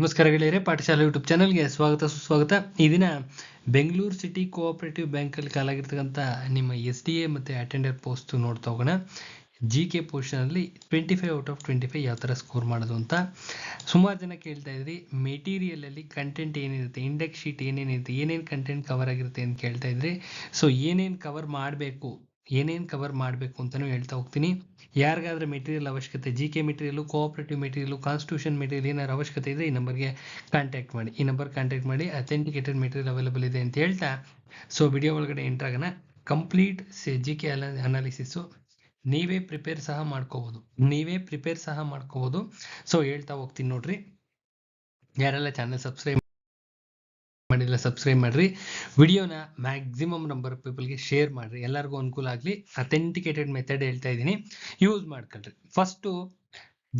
ನಮಸ್ಕಾರ ಗೆಳೆಯರೆ ಪಾಠಶಾಲೆ ಯೂಟ್ಯೂಬ್ ಚಾನಲ್ಗೆ ಸ್ವಾಗತ, ಸುಸ್ವಾಗತ. ಈ ದಿನ ಬೆಂಗಳೂರು ಸಿಟಿ ಕೋಆಪರೇಟಿವ್ ಬ್ಯಾಂಕಲ್ಲಿ ಕಾಲಾಗಿರ್ತಕ್ಕಂಥ ನಿಮ್ಮ ಎಸ್ ಡಿ ಎ ಮತ್ತು ಅಟೆಂಡರ್ ಪೋಸ್ಟ್ ನೋಡ್ತಾ ಹೋಗೋಣ. G K ಪೋರ್ಷನಲ್ಲಿ twenty five out of twenty five ಯಾವ ಥರ ಸ್ಕೋರ್ ಮಾಡೋದು ಅಂತ ಸುಮಾರು ಜನ ಕೇಳ್ತಾ ಇದ್ರಿ. ಮೆಟೀರಿಯಲಲ್ಲಿ ಕಂಟೆಂಟ್ ಏನಿರುತ್ತೆ ಇಂಡೆಕ್ಸ್ ಶೀಟ್ ಏನೇನಿರುತ್ತೆ, ಏನೇನು ಕಂಟೆಂಟ್ ಕವರ್ ಆಗಿರುತ್ತೆ ಅಂತ ಕೇಳ್ತಾ ಇದ್ರಿ. ಸೊ ಏನೇನು ಕವರ್ ಮಾಡಬೇಕು ಏನೇನು ಕವರ್ ಮಾಡಬೇಕು ಅಂತಲೂ ಹೇಳ್ತಾ ಹೋಗ್ತೀನಿ. ಯಾರಿಗಾದ್ರೆ ಮೆಟೀರಿಯಲ್ ಅವಶ್ಯಕತೆ G K material cooperative material constitution material ಏನಾದ್ರು ಅವಶ್ಯಕತೆ ಇದ್ದರೆ ಈ ನಂಬರ್ಗೆ ಕಾಂಟ್ಯಾಕ್ಟ್ ಮಾಡಿ. ಈ ನಂಬರ್ ಕಾಂಟ್ಯಾಕ್ಟ್ ಮಾಡಿ ಅಥೆಂಟಿಕೇಟೆಡ್ ಮೆಟೀರಿಯಲ್ ಅವೈಲೇಬಲ್ ಇದೆ ಅಂತ ಹೇಳ್ತಾ. ಸೊ ವಿಡಿಯೋ ಒಳಗಡೆ ಎಂಟರ್ ಆಗೋಣ. ಕಂಪ್ಲೀಟ್ ಜಿ ಕೆ ಅಲ ಅನಾಲಿಸಿಸು ನೀವೇ ಪ್ರಿಪೇರ್ ಸಹ ಮಾಡ್ಕೋಬೋದು. ನೀವೇ ಪ್ರಿಪೇರ್ ಸಹ ಮಾಡ್ಕೋಬೋದು. ಸೊ ಹೇಳ್ತಾ ಹೋಗ್ತೀನಿ ನೋಡ್ರಿ. ಯಾರೆಲ್ಲ ಚಾನಲ್ ಸಬ್ಸ್ಕ್ರೈಬ್ ಮಾಡಿಲ್ಲ ಸಬ್ಸ್ಕ್ರೈಬ್ ಮಾಡ್ರಿ. ವಿಡಿಯೋನ ಮ್ಯಾಕ್ಸಿಮಮ್ ನಂಬರ್ ಪೀಪಲ್ಗೆ ಶೇರ್ ಮಾಡ್ರಿ. ಎಲ್ಲರಿಗೂ ಅನುಕೂಲ ಆಗಲಿ. ಅಥೆಂಟಿಕೇಟೆಡ್ ಮೆಥಡ್ ಹೇಳ್ತಾ ಇದ್ದೀನಿ. ಯೂಸ್ ಮಾಡ್ಕೊಳ್ರಿ. ಫಸ್ಟು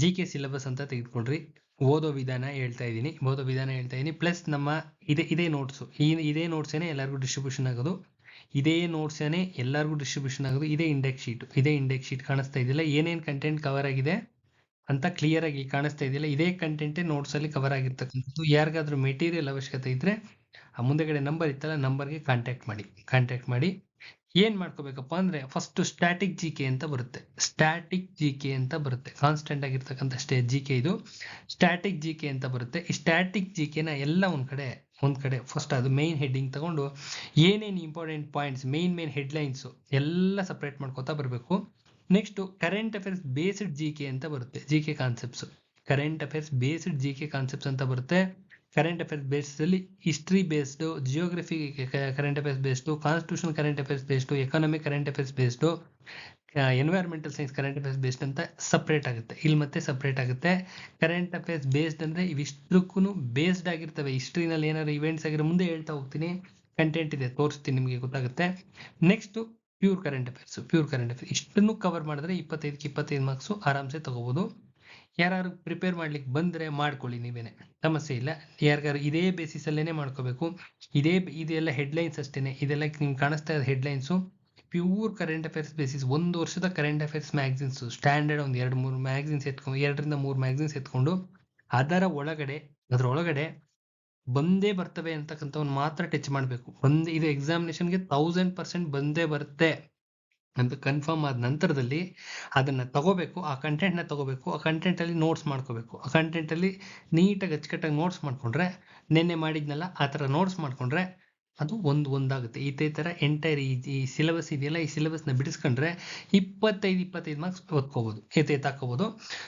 ಜಿ ಕೆ ಸಿಲೆಬಸ್ ಅಂತ ತೆಗೆದುಕೊಳ್ರಿ. ಓದೋ ವಿಧಾನ ಹೇಳ್ತಾ ಇದ್ದೀನಿ. ಓದೋ ವಿಧಾನ ಹೇಳ್ತಾ ಇದ್ದೀನಿ. ಪ್ಲಸ್ ನಮ್ಮ ಇದೇ ಇದೇ ನೋಟ್ಸು ಈ, ಇದೇ ನೋಟ್ಸೇನೆ ಎಲ್ಲರಿಗೂ ಡಿಸ್ಟ್ರಿಬ್ಯೂಷನ್ ಆಗೋದು. ಇದೇ ನೋಟ್ಸೇನೆ ಎಲ್ಲರಿಗೂ ಡಿಸ್ಟ್ರಿಬ್ಯೂಷನ್ ಆಗೋದು. ಇದೇ ಇಂಡೆಕ್ಸ್ ಶೀಟ್ ಇದೇ ಇಂಡೆಕ್ಸ್ ಶೀಟ್ ಕಾಣಿಸ್ತಾ ಇದೆಯಲ್ಲ, ಏನೇನು ಕಂಟೆಂಟ್ ಕವರ್ ಆಗಿದೆ ಅಂತ ಕ್ಲಿಯರ್ ಆಗಿ ಕಾಣಿಸ್ತಾ ಇದೆಯಲ್ಲ, ಇದೇ ಕಂಟೆಂಟೇ ನೋಟ್ಸಲ್ಲಿ ಕವರ್ ಆಗಿರ್ತಕ್ಕಂಥದ್ದು. ಯಾರಿಗಾದ್ರೂ ಮೆಟೀರಿಯಲ್ ಅವಶ್ಯಕತೆ ಇದ್ದರೆ ಆ ಮುಂದೆಗಡೆ ನಂಬರ್ ಇತ್ತಲ್ಲ ನಂಬರ್ಗೆ ಕಾಂಟ್ಯಾಕ್ಟ್ ಮಾಡಿ ಕಾಂಟ್ಯಾಕ್ಟ್ ಮಾಡಿ. ಏನ್ ಮಾಡ್ಕೋಬೇಕಪ್ಪ ಅಂದ್ರೆ ಫಸ್ಟ್ ಸ್ಟ್ಯಾಟಿಕ್ ಜಿ ಕೆ ಅಂತ ಬರುತ್ತೆ. ಸ್ಟ್ಯಾಟಿಕ್ ಜಿ ಕೆ ಅಂತ ಬರುತ್ತೆ. ಕಾನ್ಸ್ಟೆಂಟ್ ಆಗಿರ್ತಕ್ಕಂಥ ಸ್ಟೇ ಜಿ ಕೆ ಇದು. ಸ್ಟ್ಯಾಟಿಕ್ ಜಿ ಕೆ ಅಂತ ಬರುತ್ತೆ. ಈ ಸ್ಟ್ಯಾಟಿಕ್ ಜಿ ಕೆನ ಎಲ್ಲ ಒಂದ್ ಕಡೆ ಒಂದ್ ಕಡೆ ಫಸ್ಟ್ ಅದು ಮೈನ್ ಹೆಡ್ಡಿಂಗ್ ತಗೊಂಡು ಏನೇನು important points main main headlines ಎಲ್ಲ ಸಪ್ರೇಟ್ ಮಾಡ್ಕೋತಾ ಬರಬೇಕು. Next current affairs based G K ಅಂತ ಬರುತ್ತೆ. G K concepts current affairs based G K concepts ಅಂತ ಬರುತ್ತೆ. Current affairs ಬೇಸ್ಡಲ್ಲಿ history based geography current affairs based constitution current affairs based economy current affairs based environmental science current affairs based ಅಂತ separate ಆಗುತ್ತೆ. ಇಲ್ಲಿ ಮತ್ತೆ separate ಆಗುತ್ತೆ. Current affairs based ಅಂದರೆ ಇವಿಷ್ಟಕ್ಕೂ based ಆಗಿರ್ತವೆ. ಹಿಸ್ಟ್ರಿನಲ್ಲಿ ಏನಾದ್ರು ಇವೆಂಟ್ಸ್ ಆಗಿರೋ ಮುಂದೆ ಹೇಳ್ತಾ ಹೋಗ್ತೀನಿ. ಕಂಟೆಂಟ್ ಇದೆ, ತೋರಿಸ್ತೀನಿ ನಿಮಗೆ, ಗೊತ್ತಾಗುತ್ತೆ. Next pure current affairs pure current affairs ಇಷ್ಟನ್ನು ಕವರ್ ಮಾಡಿದ್ರೆ ಇಪ್ಪತ್ತೈದಕ್ಕೆ ಇಪ್ಪತ್ತೈದು ಮಾರ್ಕ್ಸು ಆರಾಮ್ಸೆ ತಗೋಬೋದು. ಯಾರು ಪ್ರಿಪೇರ್ ಮಾಡ್ಲಿಕ್ಕೆ ಬಂದ್ರೆ ಮಾಡ್ಕೊಳ್ಳಿ ನೀವೇನೆ. ಸಮಸ್ಯೆ ಇಲ್ಲ. ಯಾರಿಗಾರು ಇದೇ ಬೇಸಿಸ್ ಅಲ್ಲೇನೆ ಮಾಡ್ಕೋಬೇಕು. ಇದೇ ಇದೆಲ್ಲ ಹೆಡ್ಲೈನ್ಸ್ ಅಷ್ಟೇನೆ. ಇದೆಲ್ಲ ನಿಮ್ಗೆ ಕಾಣಿಸ್ತಾ ಇದೆ headlines pure current affairs basis ಒಂದು ವರ್ಷದ ಕರೆಂಟ್ ಅಫೇರ್ಸ್ ಮ್ಯಾಗ್ಝಿನ್ಸು ಸ್ಟ್ಯಾಂಡರ್ಡ್ ಒಂದು ಎರಡು ಮೂರು ಮ್ಯಾಗ್ಝಿನ್ಸ್ ಎತ್ಕೊಂಡು ಎರಡರಿಂದ ಮೂರು ಮ್ಯಾಗ್ಝಿನ್ಸ್ ಎತ್ಕೊಂಡು ಅದರ ಒಳಗಡೆ ಅದರ ಒಳಗಡೆ ಬಂದೇ ಬರ್ತವೆ ಅಂತಕ್ಕಂಥವ್ನ ಮಾತ್ರ ಟಚ್ ಮಾಡಬೇಕು. ಬಂದೇ ಇದು ಎಕ್ಸಾಮಿನೇಷನ್ಗೆ ತೌಸಂಡ್ ಪರ್ಸೆಂಟ್ ಬಂದೇ ಬರುತ್ತೆ. ಅಂತ ಕನ್ಫರ್ಮ್ ಆದ ನಂತರದಲ್ಲಿ ಅದನ್ನು ತಗೋಬೇಕು, ಆ ಕಂಟೆಂಟ್ನ ತಗೋಬೇಕು, ಆ ಕಂಟೆಂಟಲ್ಲಿ ನೋಟ್ಸ್ ಮಾಡ್ಕೋಬೇಕು. ಆ ಕಂಟೆಂಟಲ್ಲಿ ನೀಟಾಗಿ ಅಚ್ಚುಕಟ್ಟಾಗಿ ನೋಟ್ಸ್ ಮಾಡಿಕೊಂಡ್ರೆ, ನಿನ್ನೆ ಮಾಡಿದ್ನಲ್ಲ, ಆ ಥರ ನೋಟ್ಸ್ ಮಾಡಿಕೊಂಡ್ರೆ ಅದು ಒಂದು ಒಂದಾಗುತ್ತೆ. ಇದೇ ಥರ ಎಂಟೈರ್ ಈ ಈ ಸಿಲೆಬಸ್ ಇದೆಯಲ್ಲ, ಈ ಸಿಲೆಬಸ್ನ ಬಿಡಿಸ್ಕೊಂಡ್ರೆ ಇಪ್ಪತ್ತೈದು ಇಪ್ಪತ್ತೈದು ಮಾರ್ಕ್ಸ್ ಓದ್ಕೋಬೋದು ಏತೈತೆ ಹಾಕೋಬೋದು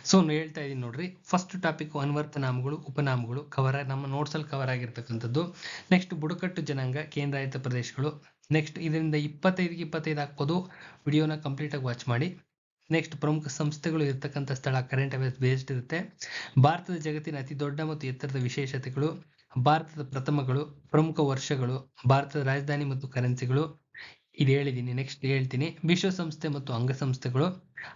ಸೊ ನಾನು ಹೇಳ್ತಾ ಇದ್ದೀನಿ ನೋಡ್ರಿ ಫಸ್ಟ್ ಟಾಪಿಕ್ ಅನ್ವರ್ತನಾಮಗಳು, ಉಪನಾಮಗಳು ಕವರ್ ನಮ್ಮ ನೋಟ್ಸಲ್ಲಿ ಕವರ್ ಆಗಿರ್ತಕ್ಕಂಥದ್ದು. ನೆಕ್ಸ್ಟ್ ಬುಡಕಟ್ಟು ಜನಾಂಗ, ಕೇಂದ್ರಾಯತ ಪ್ರದೇಶಗಳು. ನೆಕ್ಸ್ಟ್ ಇದರಿಂದ ಇಪ್ಪತ್ತೈದಕ್ಕೆ ಇಪ್ಪತ್ತೈದು ಹಾಕ್ಬೋದು. ವಿಡಿಯೋನ ಕಂಪ್ಲೀಟಾಗಿ ವಾಚ್ ಮಾಡಿ. ನೆಕ್ಸ್ಟ್ ಪ್ರಮುಖ ಸಂಸ್ಥೆಗಳು ಇರತಕ್ಕಂಥ ಸ್ಥಳ ಕರೆಂಟ್ ಅಫೇರ್ಸ್ ಬೇಸ್ಡ್ ಇರುತ್ತೆ. ಭಾರತದ ಜಗತ್ತಿನ ಅತಿ ದೊಡ್ಡ ಮತ್ತು ಎತ್ತರದ ವಿಶೇಷತೆಗಳು, ಭಾರತದ ಪ್ರಥಮಗಳು, ಪ್ರಮುಖ ವರ್ಷಗಳು, ಭಾರತದ ರಾಜಧಾನಿ ಮತ್ತು ಕರೆನ್ಸಿಗಳು ಇದು ಹೇಳಿದ್ದೀನಿ ನೆಕ್ಸ್ಟ್ ಹೇಳ್ತೀನಿ. ವಿಶ್ವಸಂಸ್ಥೆ ಮತ್ತು ಅಂಗಸಂಸ್ಥೆಗಳು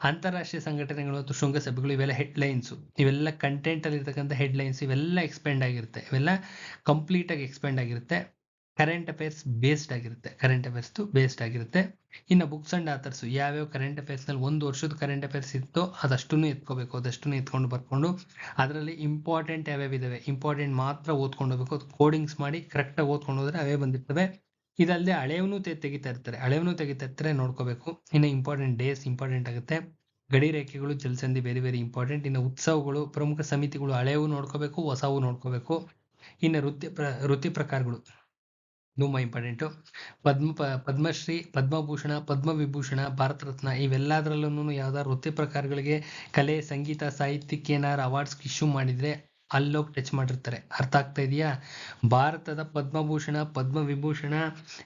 ಅಂತಾರಾಷ್ಟ್ರೀಯ ಸಂಘಟನೆಗಳು ಮತ್ತು ಶೃಂಗಸಭೆಗಳು ಇವೆಲ್ಲ ಹೆಡ್ಲೈನ್ಸು ಇವೆಲ್ಲ ಕಂಟೆಂಟಲ್ಲಿ ಇರ್ತಕ್ಕಂಥ ಹೆಡ್ಲೈನ್ಸ್ ಇವೆಲ್ಲ ಎಕ್ಸ್ಪೆಂಡ್ ಆಗಿರುತ್ತೆ. ಇವೆಲ್ಲ ಕಂಪ್ಲೀಟಾಗಿ ಎಕ್ಸ್ಪೆಂಡ್ ಆಗಿರುತ್ತೆ. ಕರೆಂಟ್ ಅಫೇರ್ಸ್ ಬೇಸ್ಡ್ ಆಗಿರುತ್ತೆ. ಕರೆಂಟ್ ಅಫೇರ್ಸ್ದು ಬೇಸ್ಡ್ ಆಗಿರುತ್ತೆ. ಇನ್ನು ಬುಕ್ಸ್ ಅಂಡ್ ಆಥರ್ಸ್ ಯಾವ್ಯಾವ ಕರೆಂಟ್ ಅಫೇರ್ಸ್ನಲ್ಲಿ ಒಂದು ವರ್ಷದ ಕರೆಂಟ್ ಅಫೇರ್ಸ್ ಇತ್ತೋ ಅದಷ್ಟು ಎತ್ಕೋಬೇಕು. ಅದಷ್ಟು ಎತ್ಕೊಂಡು ಬರ್ಕೊಂಡು ಅದರಲ್ಲಿ ಇಂಪಾರ್ಟೆಂಟ್ ಯಾವ್ಯಾವ ಇದಾವೆ? ಇಂಪಾರ್ಟೆಂಟ್ ಮಾತ್ರ ಓದ್ಕೊಂಡು ಹೋಗ್ಬೇಕು. ಅದು ಕೋಡಿಂಗ್ಸ್ ಮಾಡಿ ಕರೆಕ್ಟಾಗಿ ಓದ್ಕೊಂಡು ಹೋದ್ರೆ ಅವೇ ಬಂದಿರ್ತವೆ. ಇದಲ್ಲದೆ ಹಳೆಯವನು ತೆಗಿತಾ ಇರ್ತಾರೆ. ಹಳೆಯವನು ತೆಗಿತಾ ಇರ್ತಾರೆ, ನೋಡ್ಕೋಬೇಕು. ಇನ್ನು ಇಂಪಾರ್ಟೆಂಟ್ ಡೇಸ್ ಇಂಪಾರ್ಟೆಂಟ್ ಆಗುತ್ತೆ. ಗಡಿ ರೇಖೆಗಳು ಜಲಸಂಧಿ ಬೇರೆ ಬೇರೆ ಇಂಪಾರ್ಟೆಂಟ್ ಇನ್ನು ಉತ್ಸವಗಳು, ಪ್ರಮುಖ ಸಮಿತಿಗಳು ಹಳೆಯವು ನೋಡ್ಕೋಬೇಕು, ಹೊಸವು ನೋಡ್ಕೋಬೇಕು. ಇನ್ನು ವೃತ್ತಿ ಪ್ರ ವೃತ್ತಿ ಪ್ರಕಾರಗಳು. ತುಂಬ ಇಂಪಾರ್ಟೆಂಟು ಪದ್ಮ ಪದ್ಮಶ್ರೀ, ಪದ್ಮಭೂಷಣ, ಪದ್ಮವಿಭೂಷಣ ಭಾರತ ರತ್ನ ಇವೆಲ್ಲದರಲ್ಲೂ ಯಾವ್ದಾದ್ರು ವೃತ್ತಿ ಪ್ರಕಾರಗಳಿಗೆ ಕಲೆ, ಸಂಗೀತ, ಸಾಹಿತ್ಯಕ್ಕೆ ಏನಾದ್ರು ಅವಾರ್ಡ್ಸ್ ಇಶ್ಯೂ ಮಾಡಿದ್ರೆ ಅಲ್ಲೋಗಿ ಟಚ್ ಮಾಡಿರ್ತಾರೆ. ಅರ್ಥ ಆಗ್ತಾ ಇದೆಯಾ? ಭಾರತದ ಪದ್ಮಭೂಷಣ, ಪದ್ಮವಿಭೂಷಣ,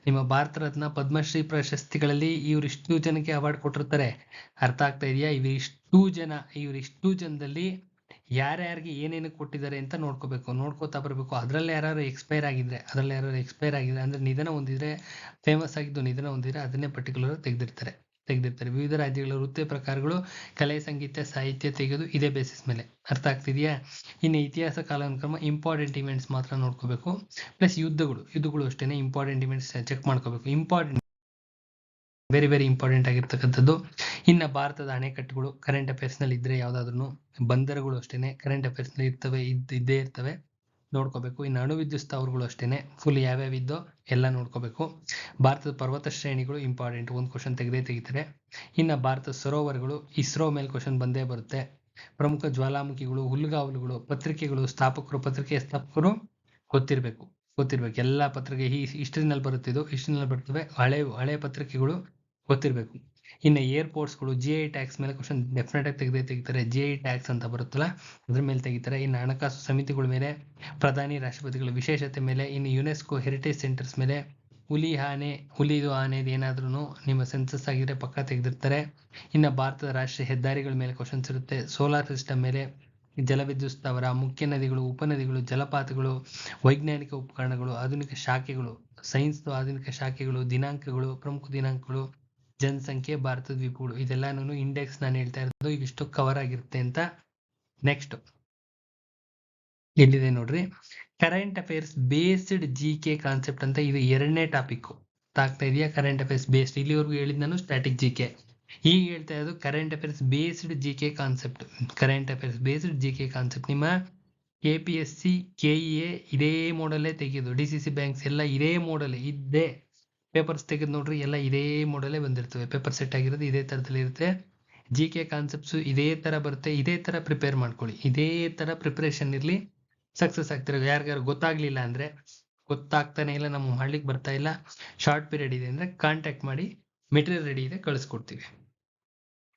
ನಿಮ್ಮ ಭಾರತ ರತ್ನ ಪದ್ಮಶ್ರೀ ಪ್ರಶಸ್ತಿಗಳಲ್ಲಿ ಇವರಿಷ್ಟು ಜನಕ್ಕೆ ಅವಾರ್ಡ್ ಕೊಟ್ಟಿರ್ತಾರೆ. ಅರ್ಥ ಆಗ್ತಾ ಇದೆಯಾ? ಇವರಿಷ್ಟು ಜನ ಇವರಿಷ್ಟು ಜನದಲ್ಲಿ ಯಾರ್ಯಾರಿಗೆ ಏನೇನು ಕೊಟ್ಟಿದ್ದಾರೆ ಅಂತ ನೋಡ್ಕೋಬೇಕು, ನೋಡ್ಕೋತಾ ಬರಬೇಕು. ಅದರಲ್ಲಿ ಯಾರು ಎಕ್ಸ್ಪೈರ್ ಆಗಿದ್ರೆ, ಅದರಲ್ಲಿ ಯಾರು ಎಕ್ಸ್ಪೈರ್ ಆಗಿದ್ರೆ, ಅಂದರೆ ನಿಧನ ಹೊಂದಿದ್ರೆ ಫೇಮಸ್ ಆಗಿದ್ದು ನಿಧನ ಹೊಂದಿದ್ರೆ ಅದನ್ನೇ ಪರ್ಟಿಕ್ಯುಲರ್ ತೆಗೆದಿರ್ತಾರೆ ತೆಗೆದಿರ್ತಾರೆ. ವಿವಿಧ ರಾಜ್ಯಗಳ ವೃತ್ತಿ ಪ್ರಕಾರಗಳು ಕಲೆ, ಸಂಗೀತ, ಸಾಹಿತ್ಯ ತೆಗೆದು ಇದೇ ಬೇಸಿಸ್ ಮೇಲೆ. ಅರ್ಥ ಆಗ್ತಿದೆಯಾ? ಇನ್ನು ಇತಿಹಾಸ, ಕಾಲಾನುಕ್ರಮ ಇಂಪಾರ್ಟೆಂಟ್ ಇವೆಂಟ್ಸ್ ಮಾತ್ರ ನೋಡ್ಕೋಬೇಕು. ಪ್ಲಸ್ ಯುದ್ಧಗಳು ಯುದ್ಧಗಳು ಅಷ್ಟೇ ಇಂಪಾರ್ಟೆಂಟ್ ಇವೆಂಟ್ಸ್ ಚೆಕ್ ಮಾಡ್ಕೋಬೇಕು. ಇಂಪಾರ್ಟೆಂಟ್ ವೆರಿ ವೆರಿ ಇಂಪಾರ್ಟೆಂಟ್ ಆಗಿರ್ತಕ್ಕಂಥದ್ದು. ಇನ್ನು ಭಾರತದ ಅಣೆಕಟ್ಟುಗಳು ಕರೆಂಟ್ ಅಫೇರ್ಸ್ನಲ್ಲಿ ಇದ್ದರೆ ಯಾವುದಾದ್ರೂ ಬಂದರುಗಳು ಅಷ್ಟೇ ಕರೆಂಟ್ ಅಫೇರ್ಸ್ನಲ್ಲಿ ಇರ್ತವೆ ಇದ್ದು ಇರ್ತವೆ. ನೋಡ್ಕೋಬೇಕು. ಇನ್ನು ಅಣು ವಿದ್ಯುತ್ ಸ್ಥಾವರಗಳು ಅಷ್ಟೇ ಫುಲ್ ಯಾವ್ಯಾವ ಇದ್ದೋ ಎಲ್ಲ ನೋಡ್ಕೋಬೇಕು. ಭಾರತದ ಪರ್ವತ ಶ್ರೇಣಿಗಳು ಇಂಪಾರ್ಟೆಂಟ್ ಒಂದು ಕ್ವಶನ್ ತೆಗೆದೇ ತೆಗಿತಾರೆ. ಇನ್ನು ಭಾರತದ ಸರೋವರಗಳು, ಇಸ್ರೋ ಮೇಲೆ ಕ್ವಶನ್ ಬಂದೇ ಬರುತ್ತೆ. ಪ್ರಮುಖ ಜ್ವಾಲಾಮುಖಿಗಳು, ಹುಲ್ಗಾವಲುಗಳು, ಪತ್ರಿಕೆಗಳು, ಸ್ಥಾಪಕರು ಪತ್ರಿಕೆ ಸ್ಥಾಪಕರು ಗೊತ್ತಿರಬೇಕು. ಗೊತ್ತಿರ್ಬೇಕು. ಎಲ್ಲ ಪತ್ರಿಕೆ ಈ ಹಿಸ್ಟ್ರಿನಲ್ಲಿ ಬರುತ್ತಿದ್ದು ಹಿಸ್ಟ್ರಿನಲ್ಲಿ ಬರ್ತವೆ. ಹಳೆ ಹಳೆ ಪತ್ರಿಕೆಗಳು ಗೊತ್ತಿರಬೇಕು. ಇನ್ನು ಏರ್ಪೋರ್ಟ್ಸ್ಗಳು ಜಿ ಐ ಟ್ಯಾಕ್ಸ್ ಮೇಲೆ ಕ್ವಶನ್ ಡೆಫಿನೆಟ್ ಆಗಿ ತೆಗೆದೇ ತೆಗಿತಾರೆ. ಜಿ ಐ ಟ್ಯಾಕ್ಸ್ ಅಂತ ಬರುತ್ತಲ್ಲ, ಅದ್ರ ಮೇಲೆ ತೆಗಿತಾರೆ. ಇನ್ನು ಹಣಕಾಸು ಸಮಿತಿಗಳ ಮೇಲೆ, ಪ್ರಧಾನಿ, ರಾಷ್ಟ್ರಪತಿಗಳ ವಿಶೇಷತೆ ಮೇಲೆ, ಇನ್ನು ಯುನೆಸ್ಕೋ ಹೆರಿಟೇಜ್ ಸೆಂಟರ್ಸ್ ಮೇಲೆ ಹುಲಿ ಆನೆ, ಹುಲಿದು ಆನೆದು ಏನಾದ್ರೂ ನಿಮ್ಮ ಸೆನ್ಸಸ್ ಆಗಿದ್ರೆ ಪಕ್ಕ ತೆಗೆದಿರ್ತಾರೆ. ಇನ್ನು ಭಾರತದ ರಾಷ್ಟ್ರೀಯ ಹೆದ್ದಾರಿಗಳ ಮೇಲೆ ಕ್ವಶನ್ಸ್ ಇರುತ್ತೆ. ಸೋಲಾರ್ ಸಿಸ್ಟಮ್ ಮೇಲೆ ಜಲವಿದ್ಯುತ್ ಸ್ಥಾವರ, ಮುಖ್ಯ ನದಿಗಳು ಉಪನದಿಗಳು ಜಲಪಾತಗಳು, ವೈಜ್ಞಾನಿಕ ಉಪಕರಣಗಳು, ಆಧುನಿಕ ಶಾಖೆಗಳು ಸೈನ್ಸ್ ಆಧುನಿಕ ಶಾಖೆಗಳು, ದಿನಾಂಕಗಳು, ಪ್ರಮುಖ ದಿನಾಂಕಗಳು ಜನಸಂಖ್ಯೆ ಭಾರತದ ದ್ವೀಪಗಳು ಇದೆಲ್ಲಾನು ಇಂಡೆಕ್ಸ್ ನಾನು ಹೇಳ್ತಾ ಇರೋದು ಇವಿಷ್ಟು ಕವರ್ ಆಗಿರುತ್ತೆ ಅಂತ. ನೆಕ್ಸ್ಟ್ ಎಲ್ಲಿದೆ ನೋಡ್ರಿ? Current affairs based G K concept ಅಂತ ಇದು ಎರಡನೇ ಟಾಪಿಕ್ ತಾಗ್ತಾ ಇದೆಯಾ? ಕರೆಂಟ್ ಅಫೇರ್ಸ್ ಬೇಸ್ಡ್ ಇಲ್ಲಿವರೆಗೂ ಹೇಳಿದ್ ನಾನು ಸ್ಟ್ಯಾಟಿಕ್ ಜಿ ಕೆ ಈಗ ಹೇಳ್ತಾ ಇರೋದು current affairs based G K concept current affairs based G K concept ನಿಮ್ಮ A P S C K E A ಇದೇ ಮೋಡಲ್ಲೇ ತೆಗೆಯೋದು. ಡಿ ಸಿ ಸಿ ಬ್ಯಾಂಕ್ಸ್ ಎಲ್ಲ ಇದೇ ಮೋಡಲ್ ಇದ್ದೇ. ಪೇಪರ್ಸ್ ತೆಗೆದು ನೋಡ್ರಿ, ಎಲ್ಲ ಇದೇ ಮಾಡಲೇ ಬಂದಿರ್ತವೆ. ಪೇಪರ್ ಸೆಟ್ ಆಗಿರೋದು ಇದೇ ಥರದಲ್ಲಿ ಇರುತ್ತೆ. ಜಿ ಕೆ ಕಾನ್ಸೆಪ್ಟ್ಸು ಇದೇ ಥರ ಬರುತ್ತೆ. ಇದೇ ಥರ ಪ್ರಿಪೇರ್ ಮಾಡ್ಕೊಳ್ಳಿ. ಇದೇ ಥರ ಪ್ರಿಪ್ರೇಷನ್ ಇರಲಿ ಸಕ್ಸಸ್ ಆಗ್ತಿರೋ ಯಾರಿಗಾರು ಗೊತ್ತಾಗ್ಲಿಲ್ಲ ಅಂದರೆ, ಗೊತ್ತಾಗ್ತಾನೆ ಇಲ್ಲ, ನಮ್ಮ ಮಾಡ್ಲಿಕ್ಕೆ ಬರ್ತಾ ಇಲ್ಲ. ಶಾರ್ಟ್ ಪೀರಿಯಡ್ ಇದೆ ಅಂದರೆ ಕಾಂಟ್ಯಾಕ್ಟ್ ಮಾಡಿ ಮೆಟೀರಿಯಲ್ ರೆಡಿ ಇದೆ, ಕಳಿಸ್ಕೊಡ್ತೀವಿ.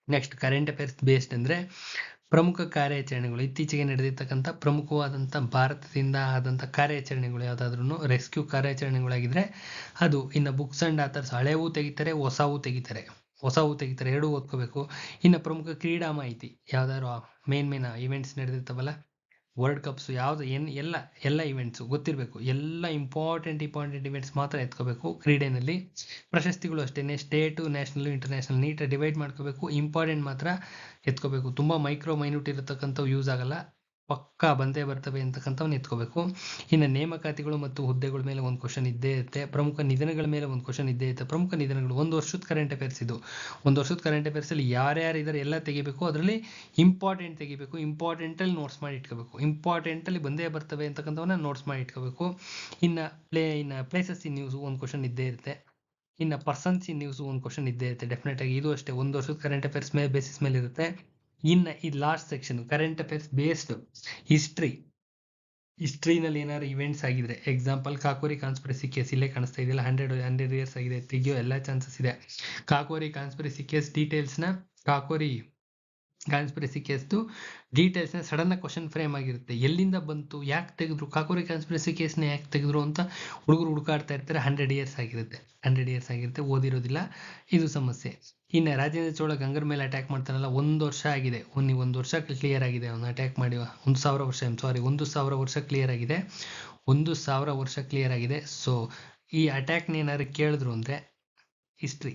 ನೆಕ್ಸ್ಟ್ ಕರೆಂಟ್ ಅಫೇರ್ಸ್ ಬೇಸ್ಡ್ ಅಂದರೆ ಪ್ರಮುಖ ಕಾರ್ಯಾಚರಣೆಗಳು, ಇತ್ತೀಚೆಗೆ ನಡೆದಿರ್ತಕ್ಕಂಥ ಪ್ರಮುಖವಾದಂಥ ಭಾರತದಿಂದ ಆದಂಥ ಕಾರ್ಯಾಚರಣೆಗಳು ಯಾವುದಾದ್ರೂ ರೆಸ್ಕ್ಯೂ ಕಾರ್ಯಾಚರಣೆಗಳಾಗಿದ್ದರೆ ಅದು ಇನ್ನು ಬುಕ್ಸ್ ಆ್ಯಂಡ್ ಆಥರ್ಸ್ ಹಳೆವೂ ತೆಗಿತಾರೆ, ಹೊಸವೂ ತೆಗಿತಾರೆ. ಹೊಸವು ತೆಗಿತಾರೆ, ಎರಡೂ ಓದ್ಕೋಬೇಕು. ಇನ್ನು ಪ್ರಮುಖ ಕ್ರೀಡಾ ಮಾಹಿತಿ ಯಾವ್ದಾದ್ರು ಮೇನ್ ಮೇನ್ ಇವೆಂಟ್ಸ್ ನಡೆದಿರ್ತಾವಲ್ಲ ವರ್ಲ್ಡ್ ಕಪ್ಸ್ ಯಾವ್ದು ಏನ್ ಎಲ್ಲ ಎಲ್ಲ ಇವೆಂಟ್ಸು ಗೊತ್ತಿರಬೇಕು. ಎಲ್ಲ ಇಂಪಾರ್ಟೆಂಟ್ ಇಂಪಾರ್ಟೆಂಟ್ ಇವೆಂಟ್ಸ್ ಮಾತ್ರ ಎತ್ಕೋಬೇಕು. ಕ್ರೀಡೆನಲ್ಲಿ ಪ್ರಶಸ್ತಿಗಳು ಅಷ್ಟೇ. ಸ್ಟೇಟು ನ್ಯಾಷನಲ್ ಇಂಟರ್ನ್ಯಾಷನಲ್ ನೀಟಾಗಿ ಡಿವೈಡ್ ಮಾಡ್ಕೋಬೇಕು. ಇಂಪಾರ್ಟೆಂಟ್ ಮಾತ್ರ ಎತ್ಕೋಬೇಕು. ತುಂಬ ಮೈಕ್ರೋ ಮೈನ್ಯೂಟ್ ಇರತಕ್ಕಂಥವು ಯೂಸ್ ಆಗಲ್ಲ. ಪಕ್ಕಾ ಬಂದೇ ಬರ್ತವೆ ಅಂತಕ್ಕಂಥವನ್ನ ಎತ್ಕೋಬೇಕು. ಇನ್ನು ನೇಮಕಾತಿಗಳು ಮತ್ತು ಹುದ್ದೆಗಳ ಮೇಲೆ ಒಂದು ಕ್ವಶನ್ ಇದ್ದೇ ಇರುತ್ತೆ. ಪ್ರಮುಖ ನಿಧನಗಳ ಮೇಲೆ ಒಂದು ಕ್ವಶನ್ ಇದ್ದೇ ಇರುತ್ತೆ. ಪ್ರಮುಖ ನಿಧನಗಳು ಒಂದು ವರ್ಷದ ಕರೆಂಟ್ ಅಫೇರ್ಸ್ ಇದು. ಒಂದು ವರ್ಷದ ಕರೆಂಟ್ ಅಫೇರ್ಸಲ್ಲಿ ಯಾರ್ಯಾರು ಇದ್ದಾರೆ ಎಲ್ಲ ತೆಗಿಬೇಕು. ಅದರಲ್ಲಿ ಇಂಪಾರ್ಟೆಂಟ್ ತೆಗಿಬೇಕು. ಇಂಪಾರ್ಟೆಂಟಲ್ಲಿ ನೋಟ್ಸ್ ಮಾಡಿ ಇಟ್ಕೋಬೇಕು. ಇಂಪಾರ್ಟೆಂಟಲ್ಲಿ ಬಂದೇ ಬರ್ತವೆ ಅಂತಕ್ಕಂಥವನ್ನ ನೋಟ್ಸ್ ಮಾಡಿ ಇಟ್ಕೋಬೇಕು. ಇನ್ನು ಪ್ಲೇ ಇನ್ನು ಪ್ಲೇಸಸ್ ಇನ್ ನ್ಯೂಸ್ ಒಂದು ಕ್ವಶನ್ ಇದ್ದೇ ಇರುತ್ತೆ. ಇನ್ನು ಪರ್ಸನ್ಸ್ ಇನ್ ನ್ಯೂಸ್ ಒಂದು ಕ್ವಶನ್ ಇದ್ದೇ ಇರುತ್ತೆ. ಡೆಫಿನೆಟ್ ಆಗಿ ಇದು ಅಷ್ಟೇ. ಒಂದು ವರ್ಷದ ಕರೆಂಟ್ ಅಫೇರ್ಸ್ ಮೇಲೆ ಬೇಸಿಸ್ ಮೇಲೆ ಇರುತ್ತೆ ಇನ್ನು ಈ last section current affairs based history ಹಿಸ್ಟ್ರಿನಲ್ಲಿ ಏನಾದ್ರು ಇವೆಂಟ್ಸ್ ಆಗಿದ್ರೆ ಎಕ್ಸಾಂಪಲ್ ಕಾಕೋರಿ ಕಾನ್ಸ್ಪಿರಸಿ ಕೇಸ್ ಇಲ್ಲೇ ಕಾಣಿಸ್ತಾ ಇದೆಯಲ್ಲ ಹಂಡ್ರೆಡ್ ಹಂಡ್ರೆಡ್ ಇಯರ್ಸ್ ಆಗಿದೆ ತೆಗಿಯೋ ಎಲ್ಲ ಚಾನ್ಸಸ್ ಇದೆ. ಕಾಕೋರಿ ಕಾನ್ಸ್ಪಿರಸಿ ಕೇಸ್ ಡೀಟೇಲ್ಸ್ನ ಕಾಕೋರಿ ಕಾನ್ಸ್ಪಿರಸಿ ಕೇಸ್ದು ಡೀಟೇಲ್ಸ್ನ ಸಡನ್ ಕ್ವಶನ್ ಫ್ರೇಮ್ ಆಗಿರುತ್ತೆ. ಎಲ್ಲಿಂದ ಬಂತು, ಯಾಕೆ ತೆಗೆದ್ರು, ಕಾಕೋರಿ ಕಾನ್ಸ್ಪಿರಸಿ ಕೇಸ್ನ ಯಾಕೆ ತೆಗೆದ್ರು ಅಂತ ಹುಡುಗರು ಹುಡುಕಾಡ್ತಾ ಇರ್ತಾರೆ. ಹಂಡ್ರೆಡ್ ಇಯರ್ಸ್ ಆಗಿರುತ್ತೆ. ಹಂಡ್ರೆಡ್ ಇಯರ್ಸ್ ಆಗಿರುತ್ತೆ, ಓದಿರೋದಿಲ್ಲ. ಇದು ಸಮಸ್ಯೆ. ಇನ್ನು ರಾಜೇಂದ್ರ ಚೋಳ ಗಂಗರ ಮೇಲೆ ಅಟ್ಯಾಕ್ ಮಾಡ್ತಾನಲ್ಲ, ಒಂದು ವರ್ಷ ಆಗಿದೆ. ಒಂದು ಒಂದು ವರ್ಷ ಕ್ಲಿಯರ್ ಆಗಿದೆ, ಅವನು ಅಟ್ಯಾಕ್ ಮಾಡಿ. ಒಂದು ಸಾವಿರ ವರ್ಷ ಸಾರಿ ಒಂದು ಸಾವಿರ ವರ್ಷ ಕ್ಲಿಯರ್ ಆಗಿದೆ. ಒಂದು ಸಾವಿರ ವರ್ಷ ಕ್ಲಿಯರ್ ಆಗಿದೆ. ಸೊ ಈ ಅಟ್ಯಾಕ್ನ ಏನಾದ್ರು ಕೇಳಿದ್ರು ಅಂದರೆ ಹಿಸ್ಟ್ರಿ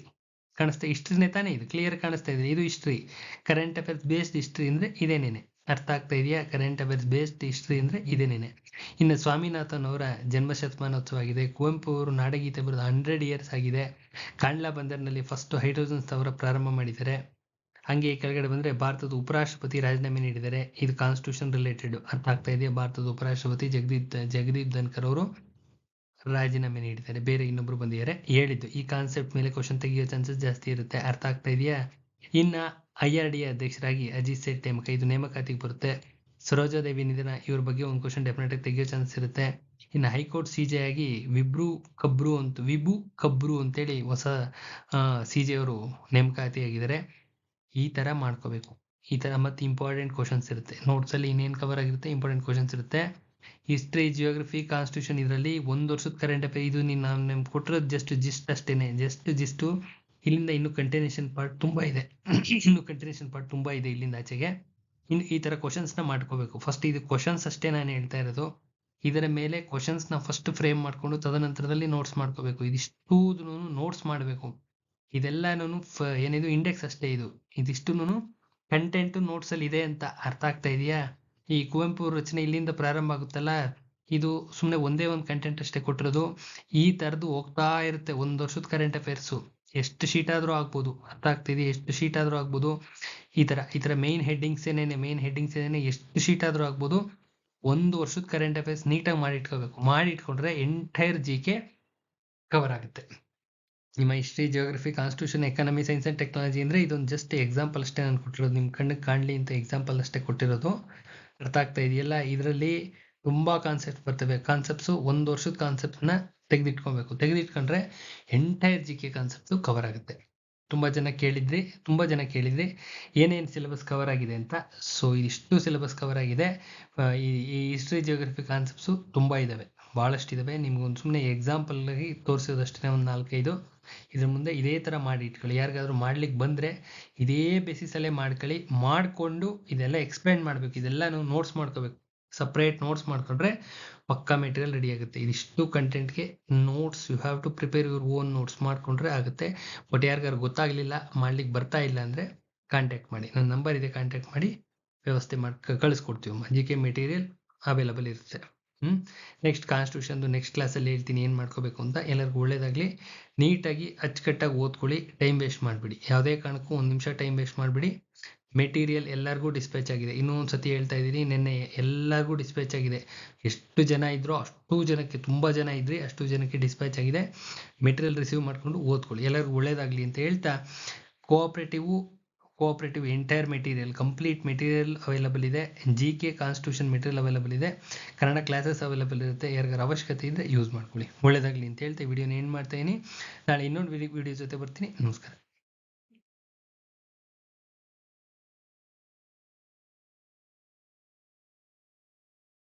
ಕಾಣಿಸ್ತಾ ಹಿಸ್ಟ್ರಿನೇ ತಾನೇ ಇದು? ಕ್ಲಿಯರ್ ಕಾಣಿಸ್ತಾ ಇದೆ. ಇದು history current affairs based history ಅಂದ್ರೆ ಇದೇನೇನೆ ಅರ್ಥ ಆಗ್ತಾ ಇದೆಯಾ? ಕರೆಂಟ್ ಅಫೇರ್ಸ್ ಬೇಸ್ಡ್ ಹಿಸ್ಟ್ರಿ ಅಂದ್ರೆ ಇದೇನೇನೆ ಇನ್ನು ಸ್ವಾಮಿನಾಥನ್ ಅವರ ಜನ್ಮ ಶತಮಾನೋತ್ಸವ ಆಗಿದೆ. ಕುವೆಂಪು ಅವರು ನಾಡಗೀತೆ ಬರೆದು ಹಂಡ್ರೆಡ್ ಇಯರ್ಸ್ ಆಗಿದೆ. ಕಾಂಡ್ಲಾ ಬಂದರ್ನಲ್ಲಿ ಫಸ್ಟ್ ಹೈಡ್ರೋಜನ್ ಸ್ಥಾವರ ಪ್ರಾರಂಭ ಮಾಡಿದ್ದಾರೆ. ಹಂಗೆ ಕೆಳಗಡೆ ಬಂದ್ರೆ ಭಾರತದ ಉಪರಾಷ್ಟ್ರಪತಿ ರಾಜೀನಾಮೆ ನೀಡಿದ್ದಾರೆ. ಇದು ಕಾನ್ಸ್ಟಿಟ್ಯೂಷನ್ ರಿಲೇಟೆಡ್ ಅರ್ಥ ಆಗ್ತಾ ಇದೆಯಾ? ಭಾರತದ ಉಪರಾಷ್ಟ್ರಪತಿ ಜಗದೀಪ್ ಜಗದೀಪ್ ಧನ್ಕರ್ ಅವರು ರಾಜೀನಾಮೆ ನೀಡಿದ್ದಾರೆ. ಬೇರೆ ಇನ್ನೊಬ್ರು ಬಂದಿದ್ದಾರೆ. ಹೇಳಿದ್ದು, ಈ ಕಾನ್ಸೆಪ್ಟ್ ಮೇಲೆ ಕ್ವಶನ್ ತೆಗೆಯೋ ಚಾನ್ಸಸ್ ಜಾಸ್ತಿ ಇರುತ್ತೆ. ಅರ್ಥ ಆಗ್ತಾ ಇದೆಯಾ? ಇನ್ನ ಐ ಆರ್ ಡಿ ಅಧ್ಯಕ್ಷರಾಗಿ ಅಜಿತ್ ಸೇಠ್ ನೇಮಕ ಇದು ನೇಮಕಾತಿಗೆ ಬರುತ್ತೆ. ಸರೋಜಾದೇವಿ ನಿಧನ, ಇವ್ರ ಬಗ್ಗೆ ಒಂದು ಕ್ವಶನ್ ಡೆಫಿನೆಟ್ ಆಗಿ ತೆಗೆಯೋ ಚಾನ್ಸ್ ಇರುತ್ತೆ. ಇನ್ನು ಹೈಕೋರ್ಟ್ ಸಿ ಜೆ ಆಗಿ ವಿಬ್ರು ಕಬ್ರು ಅಂತ, ವಿಬು ಕಬ್ರು ಅಂತೇಳಿ ಹೊಸ ಸಿ ಜೆ ಅವರು ನೇಮಕಾತಿಯಾಗಿದ್ದಾರೆ. ಈ ಥರ ಮಾಡ್ಕೋಬೇಕು. ಈ ಥರ ಮತ್ತೆ ಇಂಪಾರ್ಟೆಂಟ್ ಕ್ವಶನ್ಸ್ ಇರುತ್ತೆ. ನೋಟ್ಸಲ್ಲಿ ಇನ್ನೇನು ಕವರ್ ಆಗಿರುತ್ತೆ ಇಂಪಾರ್ಟೆಂಟ್ ಕ್ವಶನ್ಸ್ ಇರುತ್ತೆ. ಹಿಸ್ಟ್ರಿ ಜಿಯೋಗ್ರಫಿ ಕಾನ್ಸ್ಟಿಟ್ಯೂಷನ್ ಇದರಲ್ಲಿ ಒಂದು ವರ್ಷದ ಕರೆಂಟ್ ಅಫೇರ್ ಇದು ನೀನು ನಾನು ಕೊಟ್ಟಿರೋದು ಜಸ್ಟ್ ಜಿಸ್ಟ್ ಅಷ್ಟೇನೆ. ಜಸ್ಟ್ ಜಿಸ್ಟು ಇಲ್ಲಿಂದ ಇನ್ನು ಕಂಟಿನ್ಯೂಷನ್ ಪಾರ್ಟ್ ತುಂಬ ಇದೆ. ಇನ್ನು ಕಂಟಿನ್ಯೂಷನ್ ಪಾರ್ಟ್ ತುಂಬ ಇದೆ ಇಲ್ಲಿಂದ ಆಚೆಗೆ. ಇನ್ನು ಈ ಥರ ಕ್ವಶನ್ಸ್ನ ಮಾಡ್ಕೋಬೇಕು. ಫಸ್ಟ್ ಇದು ಕ್ವಶನ್ಸ್ ಅಷ್ಟೇ ನಾನು ಹೇಳ್ತಾ ಇರೋದು. ಇದರ ಮೇಲೆ ಕ್ವಶನ್ಸ್ನ ಫಸ್ಟ್ ಫ್ರೇಮ್ ಮಾಡಿಕೊಂಡು ತದನಂತರದಲ್ಲಿ ನೋಟ್ಸ್ ಮಾಡ್ಕೋಬೇಕು. ಇದಿಷ್ಟು ನೋಟ್ಸ್ ಮಾಡಬೇಕು. ಇದೆಲ್ಲ ಫ ಏನಿದು ಇಂಡೆಕ್ಸ್ ಅಷ್ಟೇ ಇದು. ಇದಿಷ್ಟು ಕಂಟೆಂಟ್ ನೋಟ್ಸಲ್ಲಿ ಇದೆ ಅಂತ ಅರ್ಥ ಆಗ್ತಾ ಇದೆಯಾ? ಈ ಕುವೆಂಪು ರಚನೆ ಇಲ್ಲಿಂದ ಪ್ರಾರಂಭ ಆಗುತ್ತಲ್ಲ? ಇದು ಸುಮ್ಮನೆ ಒಂದೇ ಒಂದು ಕಂಟೆಂಟ್ ಅಷ್ಟೇ ಕೊಟ್ಟಿರೋದು. ಈ ಥರದ್ದು ಹೋಗ್ತಾ ಇರುತ್ತೆ, ಒಂದು ವರ್ಷದ ಕರೆಂಟ್ ಅಫೇರ್ಸು ಎಷ್ಟು ಶೀಟ್ ಆದರೂ ಆಗ್ಬೋದು, ಅರ್ಥ ಆಗ್ತಿದೆ, ಎಷ್ಟು ಶೀಟ್ ಆದರೂ ಆಗ್ಬೋದು. ಈ ತರ ಈ ಥರ ಮೇನ್ ಹೆಡ್ಡಿಂಗ್ಸ್ ಏನೇನೆ ಮೇನ್ ಹೆಡ್ಡಿಂಗ್ಸ್ ಏನೇನೆ, ಎಷ್ಟು ಶೀಟ್ ಆದರೂ ಆಗ್ಬೋದು. ಒಂದು ವರ್ಷದ ಕರೆಂಟ್ ಅಫೇರ್ಸ್ ನೀಟಾಗಿ ಮಾಡಿ ಇಟ್ಕೋಬೇಕು ಮಾಡಿ ಇಟ್ಕೊಂಡ್ರೆ ಎಂಟೈರ್ ಜಿ ಕೆ ಕವರ್ ಆಗುತ್ತೆ. ನಿಮ್ಮ history geography constitution economy science and technology ಅಂದ್ರೆ ಇದೊಂದು ಜಸ್ಟ್ ಎಕ್ಸಾಂಪಲ್ ಅಷ್ಟೇ ನಾನು ಕೊಟ್ಟಿರೋದು. ನಿಮ್ಮ ಕಣ್ಣಿಗೆ ಕಾಣಲಿ ಅಂತ ಎಕ್ಸಾಂಪಲ್ ಅಷ್ಟೇ ಕೊಟ್ಟಿರೋದು. ಅರ್ಥ ಆಗ್ತಾ ಇದೆಯಲ್ಲ? ಇದರಲ್ಲಿ ತುಂಬಾ ಕಾನ್ಸೆಪ್ಟ್ ಬರ್ತವೆ. ಕಾನ್ಸೆಪ್ಟ್ಸು ಒಂದು ವರ್ಷದ ಕಾನ್ಸೆಪ್ಟ್ನ ತೆಗೆದಿಟ್ಕೊಬೇಕು. ತೆಗೆದಿಟ್ಕೊಂಡ್ರೆ entire G K concept cover ಆಗುತ್ತೆ. ತುಂಬ ಜನ ಕೇಳಿದ್ರಿ, ತುಂಬ ಜನ ಕೇಳಿದ್ರಿ ಏನೇನು ಸಿಲೆಬಸ್ ಕವರ್ ಆಗಿದೆ ಅಂತ. ಸೊ ಇಷ್ಟು ಸಿಲೆಬಸ್ ಕವರ್ ಆಗಿದೆ. ಈ ಹಿಸ್ಟ್ರಿ ಜಿಯೋಗ್ರಫಿ ಕಾನ್ಸೆಪ್ಟ್ಸು ತುಂಬ ಇದ್ದಾವೆ ಭಾಳಷ್ಟು ಇದ್ದಾವೆ ನಿಮ್ಗೊಂದು ಸುಮ್ಮನೆ ಎಕ್ಸಾಂಪಲ್ಲಾಗಿ ತೋರಿಸೋದಷ್ಟೇ ಒಂದು ನಾಲ್ಕೈದು. ಇದ್ರ ಮುಂದೆ ಇದೇ ಥರ ಮಾಡಿ ಇಟ್ಕೊಳ್ಳಿ. ಯಾರಿಗಾದ್ರೂ ಮಾಡ್ಲಿಕ್ಕೆ ಬಂದರೆ ಇದೇ ಬೇಸಿಸಲ್ಲೇ ಮಾಡ್ಕೊಳ್ಳಿ. ಮಾಡಿಕೊಂಡು ಇದೆಲ್ಲ ಎಕ್ಸ್ಪ್ಲೈನ್ ಮಾಡಬೇಕು. ಇದೆಲ್ಲ ನಾವು ನೋಟ್ಸ್ ಮಾಡ್ಕೋಬೇಕು. ಸಪ್ರೇಟ್ ನೋಟ್ಸ್ ಮಾಡ್ಕೊಂಡ್ರೆ ಪಕ್ಕಾ ಮೆಟೀರಿಯಲ್ ರೆಡಿ ಆಗುತ್ತೆ. ಇದಿಷ್ಟು ಕಂಟೆಂಟ್ಗೆ notes you have to prepare your own notes ಮಾಡ್ಕೊಂಡ್ರೆ ಆಗುತ್ತೆ. ಬಟ್ ಯಾರಿಗಾರು ಗೊತ್ತಾಗಲಿಲ್ಲ ಮಾಡ್ಲಿಕ್ಕೆ ಬರ್ತಾ ಇಲ್ಲ ಅಂದರೆ ಕಾಂಟ್ಯಾಕ್ಟ್ ಮಾಡಿ. ನನ್ನ ನಂಬರ್ ಇದೆ ಕಾಂಟ್ಯಾಕ್ಟ್ ಮಾಡಿ ವ್ಯವಸ್ಥೆ ಮಾಡಿ ಕಳಿಸ್ಕೊಡ್ತೀವಿ. ಕೆ ಮೆಟೀರಿಯಲ್ ಅವೈಲಬಲ್ ಇರುತ್ತೆ. ಹ್ಞೂ ನೆಕ್ಸ್ಟ್ ಕಾನ್ಸ್ಟಿಟ್ಯೂಷನ್ದು ನೆಕ್ಸ್ಟ್ ಕ್ಲಾಸಲ್ಲಿ ಹೇಳ್ತೀನಿ ಏನು ಮಾಡ್ಕೋಬೇಕು ಅಂತ. ಎಲ್ಲರಿಗೂ ಒಳ್ಳೇದಾಗಲಿ. ನೀಟಾಗಿ ಅಚ್ಚುಕಟ್ಟಾಗಿ ಓದ್ಕೊಳ್ಳಿ. ಟೈಮ್ ವೇಸ್ಟ್ ಮಾಡಿಬಿಡಿ. ಯಾವುದೇ ಕಾರಣಕ್ಕೂ ಒಂದು ನಿಮಿಷ ಟೈಮ್ ವೇಸ್ಟ್ ಮಾಡಿಬಿಡಿ. ಮೆಟೀರಿಯಲ್ ಎಲ್ಲರಿಗೂ ಡಿಸ್ಪ್ಯಾಚ್ ಆಗಿದೆ. ಇನ್ನೂ ಒಂದು ಸತಿ ಹೇಳ್ತಾ ಇದ್ದೀನಿ, ನಿನ್ನೆ ಎಲ್ಲರಿಗೂ ಡಿಸ್ಪ್ಯಾಚ್ ಆಗಿದೆ. ಎಷ್ಟು ಜನ ಇದ್ರೋ ಅಷ್ಟು ಜನಕ್ಕೆ, ತುಂಬ ಜನ ಇದ್ರಿ ಅಷ್ಟು ಜನಕ್ಕೆ ಡಿಸ್ಪ್ಯಾಚ್ ಆಗಿದೆ. ಮೆಟೀರಿಯಲ್ ರಿಸೀವ್ ಮಾಡಿಕೊಂಡು ಓದ್ಕೊಳ್ಳಿ. ಎಲ್ಲರಿಗೂ ಒಳ್ಳೇದಾಗಲಿ ಅಂತ ಹೇಳ್ತಾ. Cooperative cooperative entire material complete material available ಇದೆ G K constitution material available ಇದೆ ಕನ್ನಡ ಕ್ಲಾಸಸ್ ಅವೈಲಬಲ್ ಇರುತ್ತೆ ಯಾರಿಗಾರ ಅವಶ್ಯಕತೆ ಇದ್ದರೆ ಯೂಸ್ ಮಾಡ್ಕೊಳ್ಳಿ. ಒಳ್ಳೆಯದಾಗಲಿ ಅಂತ ಹೇಳ್ತಾ ವಿಡಿಯೋನ ಏನು ಮಾಡ್ತಾ ಇದೀನಿ ನಾಳೆ ಇನ್ನೊಂದು ವಿಡಿಯೋ ಜೊತೆ ಬರ್ತೀನಿ. ನಮಸ್ಕಾರ.